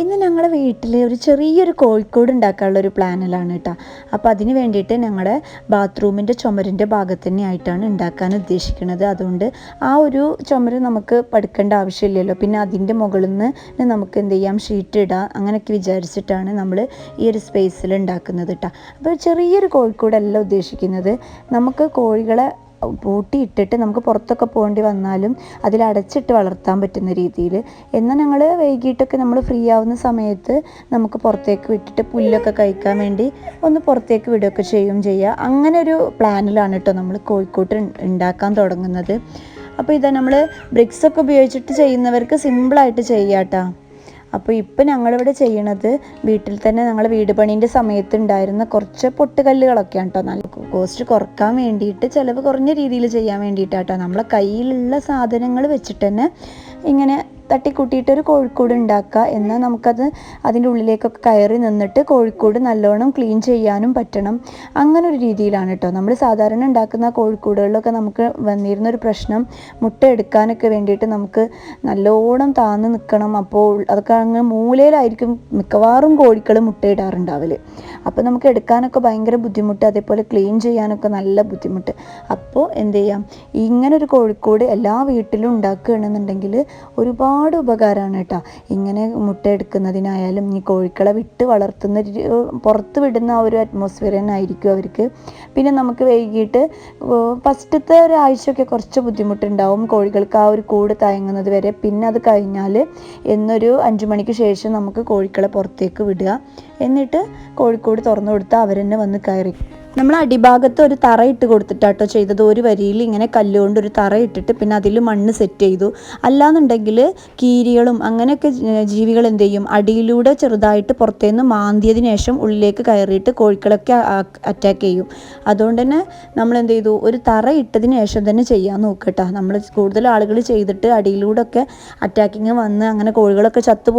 ഇന്ന് ഞങ്ങളുടെ വീട്ടിൽ ഒരു ചെറിയൊരു കോഴിക്കോട് ഉണ്ടാക്കാനുള്ള ഒരു പ്ലാനിലാണ് കേട്ടോ അപ്പോൾ അതിന് വേണ്ടിയിട്ട് ഞങ്ങളുടെ ബാത്റൂമിന്റെ ചുമരിന്റെ ഭാഗത്ത് തന്നെയായിട്ടാണ് ഉണ്ടാക്കാൻ ഉദ്ദേശിക്കുന്നത് അതുകൊണ്ട് ആ ഒരു ചുമര് നമുക്ക് പടുക്കേണ്ട ആവശ്യമില്ലല്ലോ. പിന്നെ അതിന്റെ മുകളിൽ നിന്ന് നമുക്ക് എന്ത് ചെയ്യാം? ഷീറ്റ് ഇടാം. അങ്ങനെയൊക്കെ വിചാരിച്ചിട്ടാണ് നമ്മൾ ഈ ഒരു സ്പേസിൽ ഉണ്ടാക്കുന്നത് കേട്ടോ അപ്പോൾ ചെറിയൊരു കോഴിക്കോടല്ല ഉദ്ദേശിക്കുന്നത്. നമുക്ക് കോഴികളെ പൂട്ടിയിട്ടിട്ട് നമുക്ക് പുറത്തൊക്കെ പോകേണ്ടി വന്നാലും അതിൽ അടച്ചിട്ട് വളർത്താൻ പറ്റുന്ന രീതിയിൽ. എന്നാൽ ഞങ്ങൾ വൈകിട്ടൊക്കെ നമ്മൾ ഫ്രീ ആവുന്ന സമയത്ത് നമുക്ക് പുറത്തേക്ക് വിട്ടിട്ട് പുല്ലൊക്കെ കഴിക്കാൻ വേണ്ടി ഒന്ന് പുറത്തേക്ക് വിടുകയൊക്കെ ചെയ്യും ചെയ്യുക അങ്ങനെ ഒരു പ്ലാനിലാണ് കേട്ടോ നമ്മൾ കോഴിക്കോട്ട് ഉണ്ടാക്കാൻ തുടങ്ങുന്നത്. അപ്പോൾ ഇതാ നമ്മൾ ബ്രിക്സൊക്കെ ഉപയോഗിച്ചിട്ട് ചെയ്യുന്നവർക്ക് സിമ്പിളായിട്ട് ചെയ്യാം കേട്ടോ. അപ്പോൾ ഇപ്പം ഞങ്ങളിവിടെ ചെയ്യണത് വീട്ടിൽ തന്നെ ഞങ്ങൾ വീട് പണീന്റെ സമയത്ത് ഉണ്ടായിരുന്ന കുറച്ച് പൊട്ടുകല്ലുകളൊക്കെയാണ് കേട്ടോ നല്ല കോസ്റ്റ് കുറയ്ക്കാൻ വേണ്ടിയിട്ട് ചിലവ് കുറഞ്ഞ രീതിയിൽ ചെയ്യാൻ വേണ്ടിയിട്ടാട്ടോ. നമ്മളെ കയ്യിലുള്ള സാധനങ്ങൾ വെച്ചിട്ട് തന്നെ ഇങ്ങനെ തട്ടിക്കൂട്ടിയിട്ട് ഒരു കോഴിക്കോട് ഉണ്ടാക്കുക എന്നാൽ നമുക്കത് അതിന്റെ ഉള്ളിലേക്കൊക്കെ കയറി നിന്നിട്ട് കോഴിക്കോട് നല്ലോണം ക്ലീൻ ചെയ്യാനും പറ്റണം. അങ്ങനെ ഒരു രീതിയിലാണ് കേട്ടോ. നമ്മൾ സാധാരണ ഉണ്ടാക്കുന്ന കോഴിക്കോടുകളിലൊക്കെ നമുക്ക് വന്നിരുന്ന ഒരു പ്രശ്നം മുട്ട എടുക്കാനൊക്കെ വേണ്ടിയിട്ട് നമുക്ക് നല്ലോണം താന്ന് നിൽക്കണം. അപ്പോൾ അതൊക്കെ അങ്ങ് മൂലയിലായിരിക്കും മിക്കവാറും കോഴികൾ മുട്ടയിടാറുണ്ടാവൽ. അപ്പോൾ നമുക്ക് എടുക്കാനൊക്കെ ഭയങ്കര ബുദ്ധിമുട്ട് അതേപോലെ ക്ലീൻ ചെയ്യാനൊക്കെ നല്ല ബുദ്ധിമുട്ട്. അപ്പോൾ എന്ത് ചെയ്യാം? ഇങ്ങനൊരു കോഴിക്കോട് എല്ലാ വീട്ടിലും ഉണ്ടാക്കുകയാണെന്നുണ്ടെങ്കിൽ ഒരുപാട് ഉപകാരമാണ് കേട്ടോ. ഇങ്ങനെ മുട്ട എടുക്കുന്നതിനായാലും ഈ കോഴിക്കളെ വിട്ട് വളർത്തുന്ന പുറത്ത് വിടുന്ന ആ ഒരു അറ്റ്മോസ്ഫിയർ തന്നെ ആയിരിക്കും അവർക്ക്. പിന്നെ നമുക്ക് വൈകിട്ട് ഫസ്റ്റത്തെ ഒരാഴ്ചയൊക്കെ കുറച്ച് ബുദ്ധിമുട്ടുണ്ടാവും കോഴികൾക്ക് ആ ഒരു കൂട് തയങ്ങുന്നത് വരെ. പിന്നെ അത് കഴിഞ്ഞാൽ എന്നൊരു അഞ്ചു മണിക്ക് ശേഷം നമുക്ക് കോഴിക്കളെ പുറത്തേക്ക് വിടുക. എന്നിട്ട് കോഴിക്കോട് തുറന്നു കൊടുത്താൽ അവരെന്നെ വന്ന് കയറി. നമ്മൾ അടിഭാഗത്ത് ഒരു തറ ഇട്ട് കൊടുത്തിട്ടാട്ടോ ചെയ്തത്. ഒരു വരിയിൽ ഇങ്ങനെ കല്ലുകൊണ്ട് ഒരു തറ ഇട്ടിട്ട് പിന്നെ അതിൽ മണ്ണ് സെറ്റ് ചെയ്തു. അല്ലാന്നുണ്ടെങ്കിൽ കീരികളും അങ്ങനെയൊക്കെ ജീവികൾ എന്ത് ചെയ്യും? അടിയിലൂടെ ചെറുതായിട്ട് പുറത്തേന്ന് മാന്തിയതിന് ശേഷം ഉള്ളിലേക്ക് കയറിയിട്ട് കോഴികളൊക്കെ അറ്റാക്ക് ചെയ്യും. അതുകൊണ്ട് തന്നെ നമ്മൾ എന്ത് ചെയ്തു? ഒരു തറ ഇട്ടതിന് ശേഷം തന്നെ ചെയ്യാൻ നോക്കട്ടോ. നമ്മൾ കൂടുതൽ ആളുകൾ ചെയ്തിട്ട് അടിയിലൂടെ ഒക്കെ അറ്റാക്കിങ് വന്ന് അങ്ങനെ കോഴികളൊക്കെ ചത്തു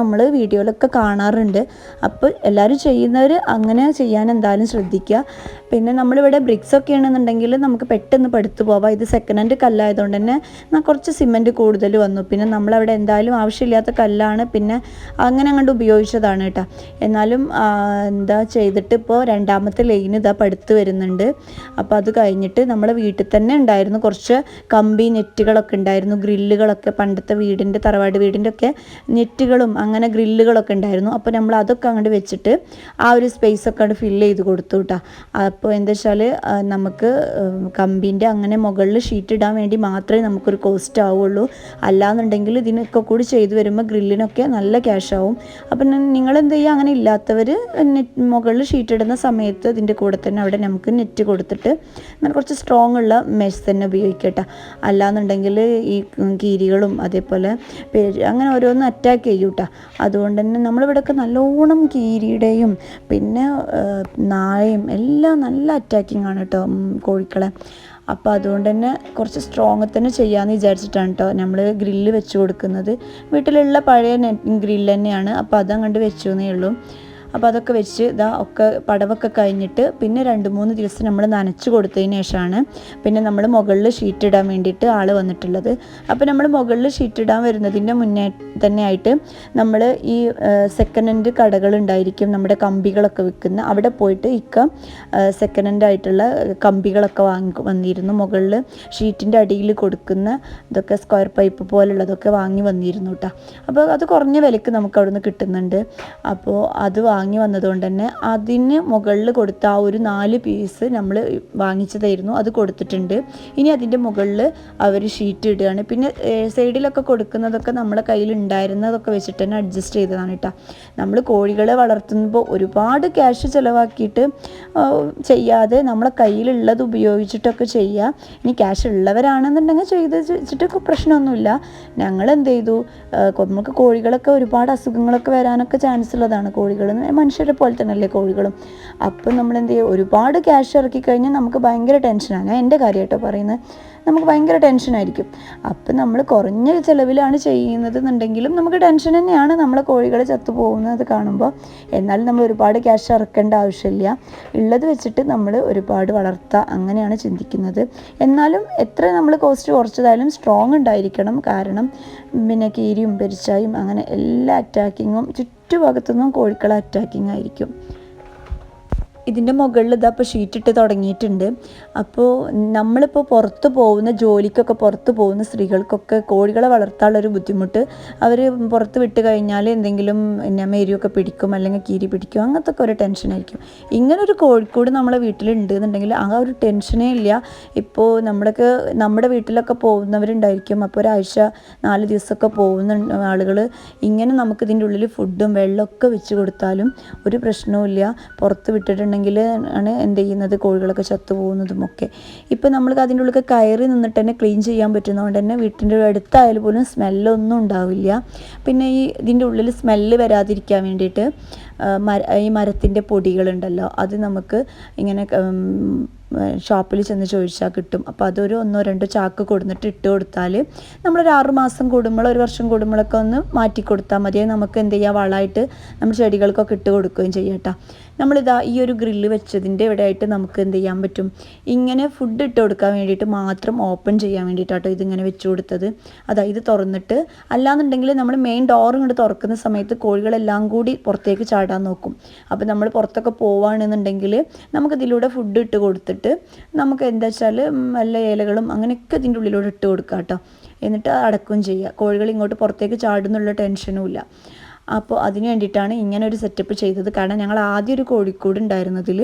നമ്മൾ വീഡിയോയിലൊക്കെ കാണാറുണ്ട്. അപ്പോൾ എല്ലാവരും ചെയ്യുന്നവർ അങ്ങനെ ചെയ്യാൻ എന്തായാലും ശ്രദ്ധിക്കുക. പിന്നെ നമ്മളിവിടെ ബ്രിക്സ് ഒക്കെ ആണെന്നുണ്ടെങ്കിൽ നമുക്ക് പെട്ടെന്ന് പടുത്തു പോവാം. ഇത് സെക്കൻഡ് ഹാൻഡ് കല്ലായതുകൊണ്ട് തന്നെ കുറച്ച് സിമെന്റ് കൂടുതൽ വന്നു. പിന്നെ നമ്മളവിടെ എന്തായാലും ആവശ്യമില്ലാത്ത കല്ലാണ് പിന്നെ അങ്ങനെ അങ്ങോട്ട് ഉപയോഗിച്ചതാണ് കേട്ടോ. എന്നാലും എന്താ ചെയ്തിട്ട് ഇപ്പോൾ രണ്ടാമത്തെ ലൈൻ ഇതാ പടുത്ത് വരുന്നുണ്ട്. അപ്പോൾ അത് കഴിഞ്ഞിട്ട് നമ്മുടെ വീട്ടിൽ തന്നെ ഉണ്ടായിരുന്നു കുറച്ച് കമ്പി നെറ്റുകളൊക്കെ ഉണ്ടായിരുന്നു. ഗ്രില്ലുകളൊക്കെ പണ്ടത്തെ വീടിന്റെ തറവാട് വീടിന്റെ ഒക്കെ നെറ്റുകളും അങ്ങനെ ഗ്രില്ലുകളൊക്കെ ഉണ്ടായിരുന്നു. അപ്പോൾ നമ്മൾ അതൊക്കെ അങ്ങോട്ട് വെച്ചിട്ട് ആ ഒരു സ്പേസ് ഒക്കെ അങ്ങോട്ട് ഫില്ല് ചെയ്ത് കൊടുത്തു കേട്ടോ. അപ്പോൾ എന്താ വെച്ചാൽ നമുക്ക് കമ്പീന്റെ അങ്ങനെ മുകളിൽ ഷീറ്റ് ഇടാൻ വേണ്ടി മാത്രമേ നമുക്കൊരു കോസ്റ്റ് ആവുള്ളൂ. അല്ലാന്നുണ്ടെങ്കിൽ ഇതിനൊക്കെ കൂടി ചെയ്തു വരുമ്പോൾ ഗ്രില്ലിനൊക്കെ നല്ല ക്യാഷ് ആവും. അപ്പം നിങ്ങൾ എന്ത് ചെയ്യുക അങ്ങനെ ഇല്ലാത്തവർ നെറ്റ് മുകളിൽ ഷീറ്റ് ഇടുന്ന സമയത്ത് ഇതിന്റെ കൂടെ തന്നെ അവിടെ നമുക്ക് നെറ്റ് കൊടുത്തിട്ട് അങ്ങനെ കുറച്ച് സ്ട്രോങ് ഉള്ള മെഷ് തന്നെ ഉപയോഗിക്കട്ടെ. അല്ലാന്നുണ്ടെങ്കിൽ ഈ കീരികളും അതേപോലെ അങ്ങനെ ഓരോന്ന് അറ്റാക്ക് ചെയ്യും കേട്ടോ അതുകൊണ്ട് തന്നെ നമ്മളിവിടെയൊക്കെ നല്ലോണം കീരിയുടെയും പിന്നെ നായയും എല്ലാം നല്ല അറ്റാക്കിംഗ് ആണ് കേട്ടോ കോഴിക്കളെ. അപ്പോൾ അതുകൊണ്ട് തന്നെ കുറച്ച് സ്ട്രോങ് തന്നെ ചെയ്യാമെന്ന് വിചാരിച്ചിട്ടാണ് കേട്ടോ നമ്മൾ ഗ്രില്ല് വെച്ച് കൊടുക്കുന്നത്. വീട്ടിലുള്ള പഴയ ഗ്രില്ല് തന്നെയാണ്. അപ്പോൾ അതങ്ങോട്ട് വെച്ചു എന്നേ ഉള്ളൂ. അപ്പോൾ അതൊക്കെ വെച്ച് ഇതാ ഒക്കെ പടവൊക്കെ കഴിഞ്ഞിട്ട് പിന്നെ രണ്ട് മൂന്ന് ദിവസം നമ്മൾ നനച്ച് കൊടുത്തതിന് ശേഷമാണ് പിന്നെ നമ്മൾ മുകളിൽ ഷീറ്റ് ഇടാൻ വേണ്ടിയിട്ട് ആൾ വന്നിട്ടുള്ളത്. അപ്പോൾ നമ്മൾ മുകളിൽ ഷീറ്റ് ഇടാൻ വരുന്നതിന്റെ മുന്നേ തന്നെ ആയിട്ട് നമ്മൾ ഈ സെക്കൻഡ് ഹാൻഡ് കടകളുണ്ടായിരിക്കും നമ്മുടെ കമ്പികളൊക്കെ വിൽക്കുന്ന. അവിടെ പോയിട്ട് ഇക്ക സെക്കൻഡ് ഹാൻഡ് ആയിട്ടുള്ള കമ്പികളൊക്കെ വാങ്ങി വന്നിരുന്നു. മുകളിൽ ഷീറ്റിന്റെ അടിയിൽ കൊടുക്കുന്ന ഇതൊക്കെ സ്ക്വയർ പൈപ്പ് പോലുള്ളതൊക്കെ വാങ്ങി വന്നിരുന്നു കേട്ടോ അപ്പോൾ അത് കുറഞ്ഞ വിലക്ക് നമുക്ക് അവിടെ നിന്ന് കിട്ടുന്നുണ്ട്. അപ്പോൾ അത് വന്നതുകൊണ്ട് തന്നെ അതിന് മുകളിൽ കൊടുത്ത ആ ഒരു നാല് പീസ് നമ്മൾ വാങ്ങിച്ചതായിരുന്നു. അത് കൊടുത്തിട്ടുണ്ട്. ഇനി അതിന്റെ മുകളിൽ അവർ ഷീറ്റ് ഇടുകയാണ്. പിന്നെ സൈഡിലൊക്കെ കൊടുക്കുന്നതൊക്കെ നമ്മളെ കയ്യിൽ ഉണ്ടായിരുന്നതൊക്കെ വെച്ചിട്ട് തന്നെ അഡ്ജസ്റ്റ് ചെയ്തതാണ് കേട്ടോ നമ്മൾ കോഴികളെ വളർത്തുമ്പോൾ ഒരുപാട് ക്യാഷ് ചിലവാക്കിയിട്ട് ചെയ്യാതെ നമ്മളെ കയ്യിലുള്ളത് ഉപയോഗിച്ചിട്ടൊക്കെ ചെയ്യുക ഇനി ക്യാഷ് ഉള്ളവരാണെന്നുണ്ടെങ്കിൽ ചെയ്ത് വെച്ചിട്ടൊക്കെ പ്രശ്നമൊന്നുമില്ല. ഞങ്ങൾ എന്ത് ചെയ്തു? നമുക്ക് കോഴികളൊക്കെ ഒരുപാട് അസുഖങ്ങളൊക്കെ വരാനൊക്കെ ചാൻസ് ഉള്ളതാണ്. കോഴികൾ മനുഷ്യരെ പോലെ തന്നെയല്ലേ കോഴികളും? അപ്പം നമ്മൾ എന്ത് ചെയ്യുക ഒരുപാട് ക്യാഷ് ഇറക്കി കഴിഞ്ഞാൽ നമുക്ക് ഭയങ്കര ടെൻഷനാണ് എന്റെ കാര്യമായിട്ടോ പറയുന്നത്. നമുക്ക് ഭയങ്കര ടെൻഷനായിരിക്കും അപ്പം നമ്മൾ കുറഞ്ഞ ചിലവിലാണ് ചെയ്യുന്നത് എന്നുണ്ടെങ്കിലും നമുക്ക് ടെൻഷൻ തന്നെയാണ് നമ്മളെ കോഴികളെ ചത്തു പോകുന്നത് കാണുമ്പോൾ. എന്നാലും നമ്മൾ ഒരുപാട് ക്യാഷ് ഇറക്കേണ്ട ആവശ്യമില്ല. ഉള്ളത് വെച്ചിട്ട് നമ്മൾ ഒരുപാട് വളർത്തുക അങ്ങനെയാണ് ചിന്തിക്കുന്നത്. എന്നാലും എത്ര നമ്മൾ കോസ്റ്റ് കുറച്ചതായാലും സ്ട്രോങ് ഉണ്ടായിരിക്കണം. കാരണം പിന്നെ കീരിയും പെരിച്ചായും അങ്ങനെ എല്ലാ അറ്റാക്കിങ്ങും ചുറ്റുഭാഗത്തുനിന്നും കോഴിക്കളെ അറ്റാക്കിംഗ് ആയിരിക്കും. ഇതിന്റെ മുകളിൽ ഇതാ ഇപ്പോൾ ഷീറ്റ് ഇട്ട് തുടങ്ങിയിട്ടുണ്ട്. അപ്പോൾ നമ്മളിപ്പോൾ പുറത്ത് പോകുന്ന ജോലിക്കൊക്കെ പുറത്ത് പോകുന്ന സ്ത്രീകൾക്കൊക്കെ കോഴികളെ വളർത്താനുള്ളൊരു ബുദ്ധിമുട്ട് അവർ പുറത്ത് വിട്ട് കഴിഞ്ഞാൽ എന്തെങ്കിലും പിന്നെ മേരിയൊക്കെ പിടിക്കും അല്ലെങ്കിൽ കീരി പിടിക്കും അങ്ങനത്തെ ഒക്കെ ഒരു ടെൻഷനായിരിക്കും ഇങ്ങനൊരു കോഴിക്കോട് നമ്മളെ വീട്ടിലുണ്ട് എന്നുണ്ടെങ്കിൽ ആ ഒരു ടെൻഷനേ ഇല്ല. ഇപ്പോൾ നമ്മളൊക്കെ നമ്മുടെ വീട്ടിലൊക്കെ പോകുന്നവരുണ്ടായിരിക്കും. അപ്പോൾ ഒരാഴ്ച നാല് ദിവസമൊക്കെ പോകുന്ന ആളുകൾ ഇങ്ങനെ നമുക്ക് ഇതിന്റെ ഉള്ളിൽ ഫുഡും വെള്ളമൊക്കെ വെച്ച് കൊടുത്താലും ഒരു പ്രശ്നവും ഇല്ല. പുറത്ത് വിട്ടിട്ടുണ്ടെങ്കിൽ ആണ് എന്ത് ചെയ്യുന്നത്? കോഴികളൊക്കെ ചത്തു പോകുന്നതും ഒക്കെ ഇപ്പം നമ്മൾക്ക് അതിന്റെ ഉള്ളിൽ കയറി നിന്നിട്ട് തന്നെ ക്ലീൻ ചെയ്യാൻ പറ്റുന്നതുകൊണ്ട് തന്നെ വീട്ടിന്റെ അടുത്തായാലും പോലും സ്മെല്ലൊന്നും ഉണ്ടാവില്ല. പിന്നെ ഈ ഇതിന്റെ ഉള്ളിൽ സ്മെല്ല് വരാതിരിക്കാൻ വേണ്ടിയിട്ട് ഈ മരത്തിന്റെ പൊടികളുണ്ടല്ലോ അത് നമുക്ക് ഇങ്ങനെ ഷോപ്പിൽ ചെന്ന് ചോദിച്ചാൽ കിട്ടും. അപ്പോൾ അതൊരു ഒന്നോ രണ്ടോ ചാക്ക് കൊടുത്തിട്ട് ഇട്ട് കൊടുത്താൽ നമ്മളൊരു ആറ് മാസം കൂടുമ്പോൾ ഒരു വർഷം കൂടുമ്പോഴൊക്കെ ഒന്ന് മാറ്റി കൊടുത്താൽ മതി. നമുക്ക് എന്ത് ചെയ്യാം? വളമായിട്ട് നമ്മൾ ചെടികൾക്കൊക്കെ ഇട്ട് കൊടുക്കുകയും ചെയ്യട്ടോ നമ്മളിതാ ഈ ഒരു ഗ്രില്ല് വെച്ചതിന്റെ ഇവിടെ ആയിട്ട് നമുക്ക് എന്ത് ചെയ്യാൻ പറ്റും? ഇങ്ങനെ ഫുഡ് ഇട്ട് കൊടുക്കാൻ വേണ്ടിയിട്ട് മാത്രം ഓപ്പൺ ചെയ്യാൻ വേണ്ടിയിട്ടാട്ടോ ഇതിങ്ങനെ വെച്ച് കൊടുത്തത്. അതാ ഇത് തുറന്നിട്ട് അല്ലാന്നുണ്ടെങ്കിൽ നമ്മൾ മെയിൻ ഡോർ ഇങ്ങോട്ട് തുറക്കുന്ന സമയത്ത് കോഴികളെല്ലാം കൂടി പുറത്തേക്ക് ചാടാൻ നോക്കും. അപ്പോൾ നമ്മൾ പുറത്തൊക്കെ പോവുകയാണെന്നുണ്ടെങ്കിൽ നമുക്കിതിലൂടെ ഫുഡ് ഇട്ട് കൊടുത്തിട്ട് നമുക്ക് എന്താ വെച്ചാൽ നല്ല ഇലകളും അങ്ങനെയൊക്കെ ഇതിന്റെ ഉള്ളിലൂടെ ഇട്ട് കൊടുക്കാം കേട്ടോ. എന്നിട്ട് അടക്കുകയും ചെയ്യുക. കോഴികൾ ഇങ്ങോട്ട് പുറത്തേക്ക് ചാടുന്നുള്ള ടെൻഷനും ഇല്ല. അപ്പോൾ അതിന് വേണ്ടിയിട്ടാണ് ഇങ്ങനെ ഒരു സെറ്റപ്പ് ചെയ്തത്. കാരണം ഞങ്ങൾ ആദ്യം ഒരു കോഴിക്കോട് ഉണ്ടായിരുന്നതിൽ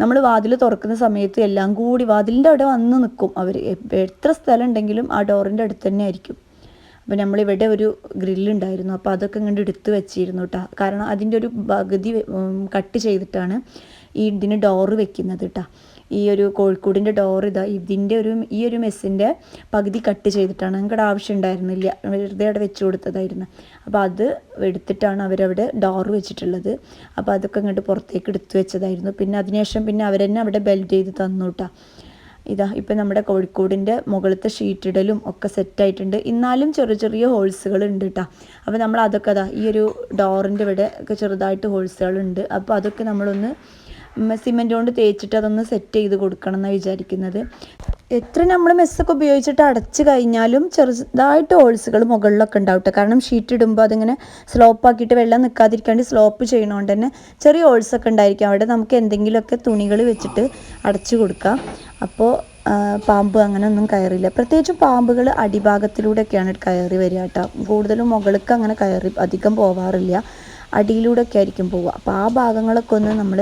നമ്മൾ വാതിൽ തുറക്കുന്ന സമയത്ത് എല്ലാം കൂടി വാതിലിന്റെ അവിടെ വന്ന് നിൽക്കും അവർ. എത്ര സ്ഥലം ഉണ്ടെങ്കിലും ആ ഡോറിന്റെ അടുത്ത് തന്നെ ആയിരിക്കും. അപ്പോൾ നമ്മളിവിടെ ഒരു ഗ്രില്ലുണ്ടായിരുന്നു. അപ്പോൾ അതൊക്കെ ഇങ്ങോട്ട് എടുത്ത് വെച്ചിരുന്നു കേട്ടോ കാരണം അതിന്റെ ഒരു പകുതി കട്ട് ചെയ്തിട്ടാണ് ഈ ഇതിന് ഡോറ് വെക്കുന്നത് കേട്ടോ ഈ ഒരു കോഴിക്കോടിന്റെ ഡോർ ഇതാ. ഇതിന്റെ ഒരു ഈ ഒരു മെസ്സിന്റെ പകുതി കട്ട് ചെയ്തിട്ടാണ്. ഞങ്ങളുടെ ആവശ്യം ഉണ്ടായിരുന്നില്ല. വെറുതെ അവിടെ വെച്ച് കൊടുത്തതായിരുന്നു. അപ്പോൾ അത് എടുത്തിട്ടാണ് അവരവിടെ ഡോർ വെച്ചിട്ടുള്ളത്. അപ്പോൾ അതൊക്കെ ഇങ്ങോട്ട് പുറത്തേക്ക് എടുത്ത് വെച്ചതായിരുന്നു. പിന്നെ അതിനുശേഷം പിന്നെ അവരെന്നെ അവിടെ ബെൽറ്റ് ചെയ്ത് തന്നു കേട്ടോ ഇതാ ഇപ്പം നമ്മുടെ കോഴിക്കോടിന്റെ മുകളിലത്തെ ഷീറ്റിടലും ഒക്കെ സെറ്റായിട്ടുണ്ട് എന്നാലും ചെറിയ ചെറിയ ഹോൾസുകൾ ഉണ്ട് കേട്ടോ അപ്പോൾ നമ്മൾ അതൊക്കെ അതാ ഈ ഒരു ഡോറിന്റെ ഇവിടെ ഒക്കെ ചെറുതായിട്ട് ഹോൾസുകളുണ്ട് അപ്പോൾ അതൊക്കെ നമ്മളൊന്ന് സിമെന്റ് കൊണ്ട് തേച്ചിട്ട് അതൊന്ന് സെറ്റ് ചെയ്ത് കൊടുക്കണം എന്നാണ് വിചാരിക്കുന്നത്. എത്ര നമ്മൾ മെസ്സൊക്കെ ഉപയോഗിച്ചിട്ട് അടച്ചു കഴിഞ്ഞാലും ചെറുതായിട്ട് ഹോൾസുകൾ മുകളിലൊക്കെ ഉണ്ടാവും ട്ടോ. കാരണം ഷീറ്റ് ഇടുമ്പോൾ അതിങ്ങനെ സ്ലോപ്പ് ആക്കിയിട്ട് വെള്ളം നിൽക്കാതിരിക്കാണ്ട് സ്ലോപ്പ് ചെയ്യണോണ്ട് തന്നെ ചെറിയ ഹോൾസൊക്കെ ഉണ്ടായിരിക്കും. അവിടെ നമുക്ക് എന്തെങ്കിലുമൊക്കെ തുണികൾ വെച്ചിട്ട് അടച്ചു കൊടുക്കാം. അപ്പോൾ പാമ്പ് അങ്ങനെ ഒന്നും കയറില്ല. പ്രത്യേകിച്ചും പാമ്പുകൾ അടിഭാഗത്തിലൂടെയൊക്കെയാണ് കയറി വരിക കേട്ടോ. കൂടുതലും മുകൾക്ക് അങ്ങനെ കയറി അധികം പോവാറില്ല. അടിയിലൂടെയൊക്കെ ആയിരിക്കും പോവുക. അപ്പോൾ ആ ഭാഗങ്ങളൊക്കെ ഒന്ന് നമ്മൾ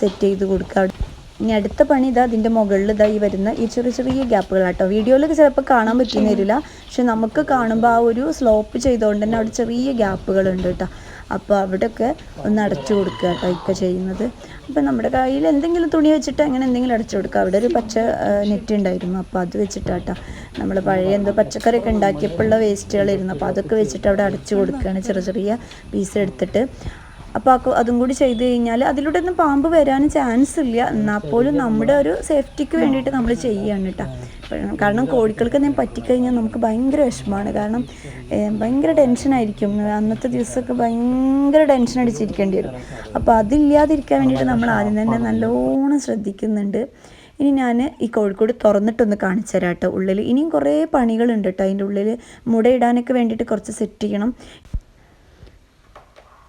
സെറ്റ് ചെയ്ത് കൊടുക്കുക. ഇനി അടുത്ത പണി ഇതാ അതിന്റെ മുകളിൽ ഇതാ ഈ വരുന്ന ഈ ചെറിയ ചെറിയ ഗ്യാപ്പുകൾ കേട്ടോ വീഡിയോയിൽ ചിലപ്പോൾ കാണാൻ പറ്റുന്ന വരില്ല. പക്ഷെ നമുക്ക് കാണുമ്പോൾ ആ ഒരു സ്ലോപ്പ് ചെയ്തുകൊണ്ട് തന്നെ അവിടെ ചെറിയ ഗ്യാപ്പുകളുണ്ട് കേട്ടോ. അപ്പോൾ അവിടെയൊക്കെ ഒന്ന് അടച്ചു കൊടുക്കുക കേട്ടോ ഇക്ക ചെയ്യുന്നത്. അപ്പോൾ നമ്മുടെ കയ്യിൽ എന്തെങ്കിലും തുണി വെച്ചിട്ട് അങ്ങനെ എന്തെങ്കിലും അടച്ചു കൊടുക്കുക. അവിടെ ഒരു പച്ച നെറ്റ് ഉണ്ടായിരുന്നു. അപ്പോൾ അത് വെച്ചിട്ടാട്ടോ നമ്മൾ പഴയ എന്തോ പച്ചക്കറിയൊക്കെ ഉണ്ടാക്കിയപ്പോഴുള്ള വേസ്റ്റുകളായിരുന്നു അപ്പോൾ അതൊക്കെ വെച്ചിട്ട് അവിടെ അടച്ചു കൊടുക്കുകയാണ് ചെറിയ ചെറിയ പീസ് എടുത്തിട്ട്. അപ്പോൾ അതും കൂടി ചെയ്ത് കഴിഞ്ഞാൽ അതിലൂടെ ഒന്നും പാമ്പ് വരാൻ ചാൻസ് ഇല്ല. എന്നാൽ പോലും നമ്മുടെ ഒരു സേഫ്റ്റിക്ക് വേണ്ടിയിട്ട് നമ്മൾ ചെയ്യുകയാണ് കേട്ടോ കാരണം കോഴികൾക്ക് എന്തെങ്കിലും പറ്റിക്കഴിഞ്ഞാൽ നമുക്ക് ഭയങ്കര വിഷമമാണ് കാരണം ഭയങ്കര ടെൻഷനായിരിക്കും അന്നത്തെ ദിവസമൊക്കെ ഭയങ്കര ടെൻഷൻ അടിച്ചിരിക്കേണ്ടി വരും. അപ്പോൾ അതില്ലാതിരിക്കാൻ വേണ്ടിയിട്ട് നമ്മൾ ആദ്യം തന്നെ നല്ലോണം ശ്രദ്ധിക്കുന്നുണ്ട്. ഇനി ഞാൻ ഈ കോഴിക്കോട് തുറന്നിട്ടൊന്ന് കാണിച്ചു തരാം കേട്ടോ ഉള്ളിൽ ഇനിയും കുറേ പണികളുണ്ട് കേട്ടോ അതിന്റെ ഉള്ളിൽ മുടയിടാനൊക്കെ വേണ്ടിയിട്ട് കുറച്ച് സെറ്റ് ചെയ്യണം.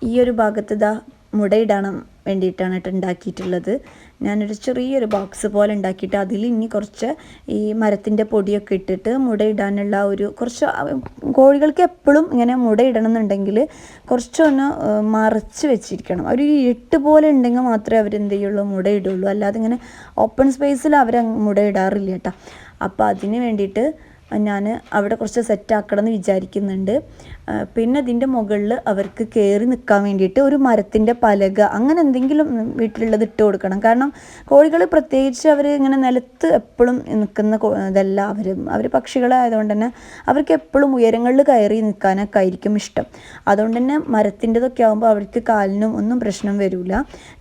ഈ ഒരു ഭാഗത്ത് ഇതാ മുടയിടാൻ വേണ്ടിയിട്ടാണ് കേട്ടോ ഉണ്ടാക്കിയിട്ടുള്ളത്. ഞാനൊരു ചെറിയൊരു ബോക്സ് പോലെ ഉണ്ടാക്കിയിട്ട് അതിൽ ഇനി കുറച്ച് ഈ മരത്തിന്റെ പൊടിയൊക്കെ ഇട്ടിട്ട് മുടയിടാനുള്ള ഒരു കുറച്ച് കോഴികൾക്ക് എപ്പോഴും ഇങ്ങനെ മുടയിടണം എന്നുണ്ടെങ്കിൽ കുറച്ചൊന്ന് മറച്ച് വെച്ചിരിക്കണം. ഒരു എട്ട് പോലെ ഉണ്ടെങ്കിൽ മാത്രമേ അവരെന്ത് ചെയ്യുള്ളൂ മുടയിടുള്ളൂ. അല്ലാതെ ഇങ്ങനെ ഓപ്പൺ സ്പേസിൽ അവർ മുടയിടാറില്ല കേട്ടോ. അപ്പോൾ അതിന് വേണ്ടിയിട്ട് ഞാൻ അവിടെ കുറച്ച് സെറ്റാക്കണം എന്ന് വിചാരിക്കുന്നുണ്ട്. പിന്നെ അതിന്റെ മുകളിൽ അവർക്ക് കയറി നിൽക്കാൻ വേണ്ടിയിട്ട് ഒരു മരത്തിന്റെ പലക അങ്ങനെ എന്തെങ്കിലും വീട്ടിലുള്ളത് ഇട്ട് കൊടുക്കണം. കാരണം കോഴികൾ പ്രത്യേകിച്ച് അവർ ഇങ്ങനെ നിലത്ത് എപ്പോഴും നിൽക്കുന്ന ഇതല്ല. അവർ അവർ പക്ഷികളായതുകൊണ്ട് തന്നെ അവർക്ക് എപ്പോഴും ഉയരങ്ങളിൽ കയറി നിൽക്കാനൊക്കെ ആയിരിക്കും ഇഷ്ടം. അതുകൊണ്ട് തന്നെ മരത്തിന്റെതൊക്കെ ആകുമ്പോൾ അവർക്ക് കാലിനും ഒന്നും പ്രശ്നം വരില്ല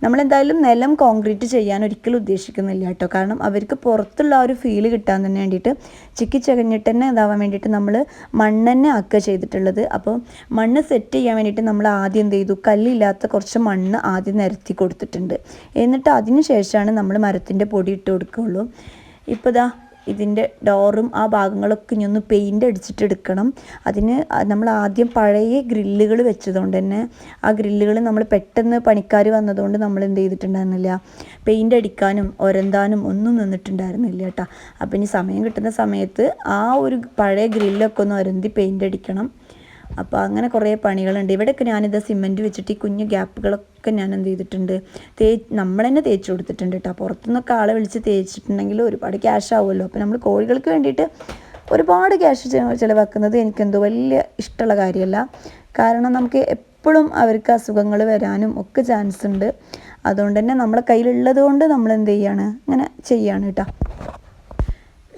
നമ്മളെന്തായാലും നിലം കോൺക്രീറ്റ് ചെയ്യാൻ ഒരിക്കലും ഉദ്ദേശിക്കുന്നില്ല കേട്ടോ. കാരണം അവർക്ക് പുറത്തുള്ള ആ ഒരു ഫീൽ കിട്ടാൻ തന്നെ വേണ്ടിയിട്ട് ചിക്കി ചകഞ്ഞിട്ട് തന്നെ ഇതാവാൻ വേണ്ടിയിട്ട് നമ്മൾ മണ്ണെന്നെ ആക്കുക ചെയ്തിട്ടുള്ളത്. അപ്പോൾ മണ്ണ് സെറ്റ് ചെയ്യാൻ വേണ്ടിയിട്ട് നമ്മൾ ആദ്യം എന്ത് ചെയ്തു? കല്ലില്ലാത്ത കുറച്ച് മണ്ണ് ആദ്യം നിരത്തി കൊടുത്തിട്ടുണ്ട്. എന്നിട്ട് അതിന് ശേഷമാണ് നമ്മൾ മരത്തിന്റെ പൊടി ഇട്ട് കൊടുക്കുകയുള്ളൂ. ഇപ്പോൾ ഇതാ ഇതിന്റെ ഡോറും ആ ഭാഗങ്ങളൊക്കെ ഇനി ഒന്ന് പെയിന്റ് അടിച്ചിട്ട് എടുക്കണം. അതിന് നമ്മൾ ആദ്യം പഴയ ഗ്രില്ലുകൾ വെച്ചതുകൊണ്ട് തന്നെ ആ ഗ്രില്ലുകൾ നമ്മൾ പെട്ടെന്ന് പണിക്കാർ വന്നതുകൊണ്ട് നമ്മൾ എന്ത് ചെയ്തിട്ടുണ്ടായിരുന്നില്ല. പെയിന്റ് അടിക്കാനും ഒരന്താനും ഒന്നും നിന്നിട്ടുണ്ടായിരുന്നില്ല കേട്ടോ. അപ്പം ഇനി സമയം കിട്ടുന്ന സമയത്ത് ആ ഒരു പഴയ ഗ്രില്ലൊക്കെ ഒന്ന് ഒരന്തി പെയിന്റ് അടിക്കണം. അപ്പോൾ അങ്ങനെ കുറേ പണികളുണ്ട്. ഇവിടെയൊക്കെ ഞാനിത് സിമെന്റ് വെച്ചിട്ട് ഈ കുഞ്ഞു ഗ്യാപ്പുകളൊക്കെ ഞാൻ എന്ത് ചെയ്തിട്ടുണ്ട്. തേ നമ്മൾ തന്നെ തേച്ച് കൊടുത്തിട്ടുണ്ട് കേട്ടോ പുറത്തുനിന്നൊക്കെ ആളെ വിളിച്ച് തേച്ചിട്ടുണ്ടെങ്കിൽ ഒരുപാട് ക്യാഷ് ആവുമല്ലോ. അപ്പോൾ നമ്മൾ കോഴികൾക്ക് വേണ്ടിയിട്ട് ഒരുപാട് ക്യാഷ് ചിലവാക്കുന്നത് എനിക്കെന്തോ വലിയ ഇഷ്ടമുള്ള കാര്യമല്ല. കാരണം നമുക്ക് എപ്പോഴും അവർക്ക് അസുഖങ്ങൾ വരാനും ഒക്കെ ചാൻസ് ഉണ്ട്. അതുകൊണ്ട് തന്നെ നമ്മളെ കയ്യിലുള്ളത് കൊണ്ട് നമ്മൾ എന്ത് ചെയ്യാണ്? ഇങ്ങനെ ചെയ്യാണ് കേട്ടോ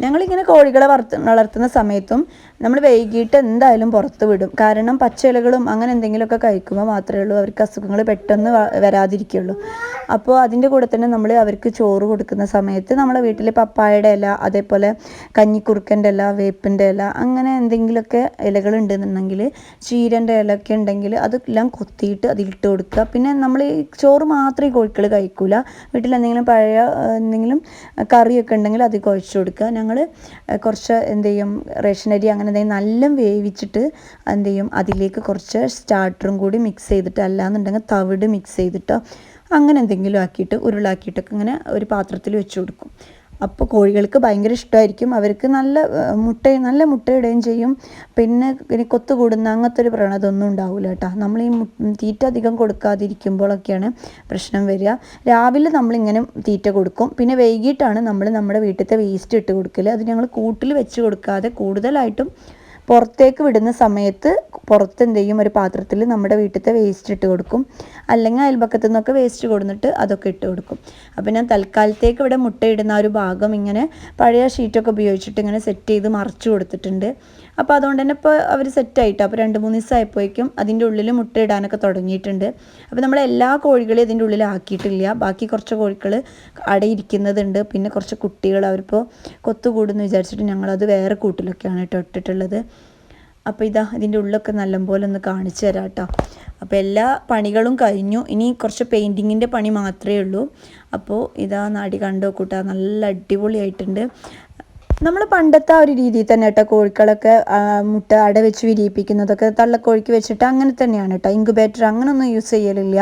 ഞങ്ങളിങ്ങനെ കോഴികളെ വളർത്ത വളർത്തുന്ന സമയത്തും നമ്മൾ വൈകിട്ട് എന്തായാലും പുറത്ത് വിടും. കാരണം പച്ചിലകളും അങ്ങനെ എന്തെങ്കിലുമൊക്കെ കഴിക്കുമ്പോൾ മാത്രമേ ഉള്ളൂ. അവർക്ക് അസുഖങ്ങൾ പെട്ടെന്ന് വരാതിരിക്കുള്ളൂ അപ്പോൾ അതിന്റെ കൂടെ തന്നെ നമ്മൾ അവർക്ക് ചോറ് കൊടുക്കുന്ന സമയത്ത് നമ്മളെ വീട്ടിൽ പപ്പായയുടെ ഇല അതേപോലെ കഞ്ഞിക്കുറുക്കന്റെ ഇല വേപ്പിന്റെ ഇല അങ്ങനെ എന്തെങ്കിലുമൊക്കെ ഇലകൾ ഉണ്ടെന്നുണ്ടെങ്കിൽ ചീരന്റെ ഇലയൊക്കെ ഉണ്ടെങ്കിൽ അതെല്ലാം കൊത്തിയിട്ട് അതിലിട്ട് കൊടുക്കുക. പിന്നെ നമ്മൾ ഈ ചോറ് മാത്രമേ ഈ കോഴികൾ കഴിക്കൂല. വീട്ടിൽ എന്തെങ്കിലും പഴയ എന്തെങ്കിലും കറിയൊക്കെ ഉണ്ടെങ്കിൽ അത് കുഴച്ച് കൊടുക്കുക. ഞങ്ങൾ കുറച്ച് എന്ത് ചെയ്യും റേഷൻ അരി അങ്ങനെ എന്തെങ്കിലും നല്ല വേവിച്ചിട്ട് എന്ത് ചെയ്യും അതിലേക്ക് കുറച്ച് സ്റ്റാർട്ടറും കൂടി മിക്സ് ചെയ്തിട്ട് അല്ലാന്നുണ്ടെങ്കിൽ തവിട് മിക്സ് ചെയ്തിട്ടോ അങ്ങനെ എന്തെങ്കിലും ആക്കിയിട്ട് ഉരുളാക്കിയിട്ടൊക്കെ ഇങ്ങനെ ഒരു പാത്രത്തിൽ വെച്ച് കൊടുക്കും. അപ്പോൾ കോഴികൾക്ക് ഭയങ്കര ഇഷ്ടമായിരിക്കും അവർക്ക് നല്ല മുട്ട നല്ല മുട്ടയിടുകയും ചെയ്യും. പിന്നെ ഇനി കൊത്തു കൂടുന്ന അങ്ങനത്തെ ഒരു പ്രവണത ഒന്നും ഉണ്ടാവില്ല കേട്ടോ. നമ്മൾ ഈ തീറ്റ അധികം കൊടുക്കാതിരിക്കുമ്പോഴൊക്കെയാണ് പ്രശ്നം വരിക. രാവിലെ നമ്മളിങ്ങനെ തീറ്റ കൊടുക്കും. പിന്നെ വൈകിട്ടാണ് നമ്മൾ നമ്മുടെ വീട്ടിലത്തെ വേസ്റ്റ് ഇട്ട് കൊടുക്കൽ അത് ഞങ്ങൾ കൂട്ടിൽ വെച്ച് കൊടുക്കാതെ കൂടുതലായിട്ടും പുറത്തേക്ക് വിടുന്ന സമയത്ത് പുറത്ത് എന്ത് ചെയ്യും ഒരു പാത്രത്തിൽ നമ്മുടെ വീട്ടിലത്തെ വേസ്റ്റ് ഇട്ട് കൊടുക്കും. അല്ലെങ്കിൽ അയൽപക്കത്തു നിന്നൊക്കെ വേസ്റ്റ് കൊടുത്തിട്ട് അതൊക്കെ ഇട്ട് കൊടുക്കും. അപ്പോൾ ഞാൻ തൽക്കാലത്തേക്ക് ഇവിടെ മുട്ടയിടുന്ന ഒരു ഭാഗം ഇങ്ങനെ പഴയ ഷീറ്റൊക്കെ ഉപയോഗിച്ചിട്ട് ഇങ്ങനെ സെറ്റ് ചെയ്ത് മറച്ചു കൊടുത്തിട്ടുണ്ട്. അപ്പോൾ അതുകൊണ്ട് തന്നെ ഇപ്പോൾ അവർ സെറ്റായിട്ട് അപ്പോൾ രണ്ട് മൂന്ന് ദിവസമായപ്പോഴേക്കും അതിന്റെ ഉള്ളിൽ മുട്ടയിടാനൊക്കെ തുടങ്ങിയിട്ടുണ്ട്. അപ്പോൾ നമ്മൾ എല്ലാ കോഴികളെയും ഇതിന്റെ ഉള്ളിൽ ആക്കിയിട്ടില്ല. ബാക്കി കുറച്ച് കോഴികൾ അടയിരിക്കുന്നതുണ്ട് പിന്നെ കുറച്ച് കുട്ടികൾ അവരിപ്പോൾ കൊത്തുകൂടുന്ന് വിചാരിച്ചിട്ട് ഞങ്ങളത് വേറെ കൂട്ടിലൊക്കെയാണ് കേട്ടോ ഇട്ടിട്ടുള്ളത്. അപ്പോൾ ഇതാ ഇതിന്റെ ഉള്ളൊക്കെ നല്ലപോലെ ഒന്ന് കാണിച്ചു തരാം കേട്ടോ. അപ്പോൾ എല്ലാ പണികളും കഴിഞ്ഞു. ഇനി കുറച്ച് പെയിന്റിങ്ങിന്റെ പണി മാത്രമേ ഉള്ളൂ. അപ്പോൾ ഇതാ നാടി കണ്ടോ കൂട്ടാ? നല്ല അടിപൊളിയായിട്ടുണ്ട്. നമ്മൾ പണ്ടത്തെ ആ ഒരു രീതിയിൽ തന്നെ കേട്ടോ കോഴികളൊക്കെ മുട്ട അട വെച്ച് വിരിയിപ്പിക്കുന്നതൊക്കെ തള്ളക്കോഴിക്ക് വെച്ചിട്ട് അങ്ങനെ തന്നെയാണ് കേട്ടോ ഇൻക്യുബേറ്റർ അങ്ങനെയൊന്നും യൂസ് ചെയ്യലില്ല.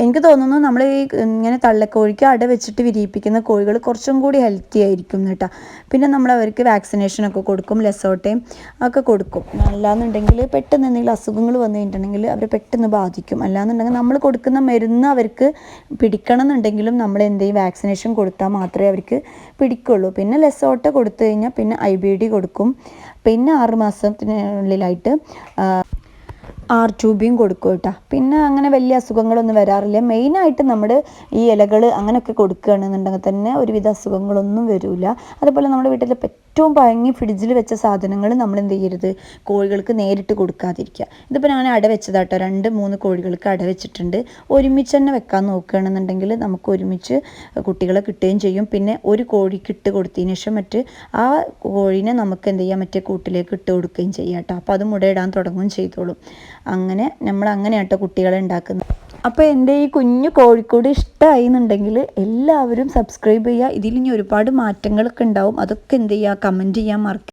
എനിക്ക് തോന്നുന്നു നമ്മൾ ഈ ഇങ്ങനെ തള്ളക്കോഴിക്ക് അട വെച്ചിട്ട് വിരിയിപ്പിക്കുന്ന കോഴികൾ കുറച്ചും കൂടി ഹെൽത്തി ആയിരിക്കും കേട്ടോ. പിന്നെ നമ്മൾ അവർക്ക് വാക്സിനേഷനൊക്കെ കൊടുക്കും ലെസോട്ടയും ഒക്കെ കൊടുക്കും. അല്ലാന്നുണ്ടെങ്കിൽ പെട്ടെന്ന് എന്തെങ്കിലും അസുഖങ്ങൾ വന്നു കഴിഞ്ഞിട്ടുണ്ടെങ്കിൽ അവരെ പെട്ടെന്ന് ബാധിക്കും. അല്ലാന്നുണ്ടെങ്കിൽ നമ്മൾ കൊടുക്കുന്ന മരുന്ന് അവർക്ക് പിടിക്കണം എന്നുണ്ടെങ്കിലും നമ്മൾ എന്തെങ്കിലും വാക്സിനേഷൻ കൊടുത്താൽ മാത്രമേ അവർക്ക് പിടിക്കുള്ളൂ. പിന്നെ ലെസോട്ട കൊടുത്തു കഴിഞ്ഞാൽ പിന്നെ ഐ ബി ഡി കൊടുക്കും. പിന്നെ ആറുമാസത്തിനുള്ളിലായിട്ട് ആർ ട്യൂബിയും കൊടുക്കും കേട്ടോ. പിന്നെ അങ്ങനെ വലിയ അസുഖങ്ങളൊന്നും വരാറില്ല. മെയിനായിട്ട് നമ്മൾ ഈ ഇലകൾ അങ്ങനെയൊക്കെ കൊടുക്കുകയാണെന്നുണ്ടെങ്കിൽ തന്നെ ഒരുവിധ അസുഖങ്ങളൊന്നും വരില്ല അതുപോലെ നമ്മുടെ വീട്ടിൽ ഏറ്റവും പഴങ്ങി ഫ്രിഡ്ജിൽ വെച്ച സാധനങ്ങൾ നമ്മൾ എന്ത് ചെയ്യരുത്? കോഴികൾക്ക് നേരിട്ട് കൊടുക്കാതിരിക്കുക. ഇതിപ്പോൾ ഞാൻ അട വെച്ചതാട്ടോ. രണ്ട് മൂന്ന് കോഴികൾക്ക് അട വെച്ചിട്ടുണ്ട്. ഒരുമിച്ച് തന്നെ വെക്കാൻ നോക്കുകയാണെന്നുണ്ടെങ്കിൽ നമുക്ക് ഒരുമിച്ച് കുട്ടികളെ കിട്ടുകയും ചെയ്യും. പിന്നെ ഒരു കോഴിക്ക് ഇട്ട് കൊടുത്തതിന് ശേഷം മറ്റ് ആ കോഴീനെ നമുക്ക് എന്ത് ചെയ്യാം? മറ്റേ കൂട്ടിലേക്ക് ഇട്ട് കൊടുക്കുകയും ചെയ്യാം കേട്ടോ. അപ്പോൾ അത് മുടയിടാൻ തുടങ്ങുകയും ചെയ്തോളും. അങ്ങനെ നമ്മൾ അങ്ങനെയാട്ടോ കുട്ടികളെ ഉണ്ടാക്കുന്നത്. അപ്പോൾ എന്റെ ഈ കുഞ്ഞു കോഴിക്കോട് ഇഷ്ടമായി എന്നുണ്ടെങ്കിൽ എല്ലാവരും സബ്സ്ക്രൈബ് ചെയ്യുക. ഇതിൽ ഇനി ഒരുപാട് മാറ്റങ്ങളൊക്കെ ഉണ്ടാവും. അതൊക്കെ എന്ത് ചെയ്യുക? കമന്റ് ചെയ്യാൻ മറക്ക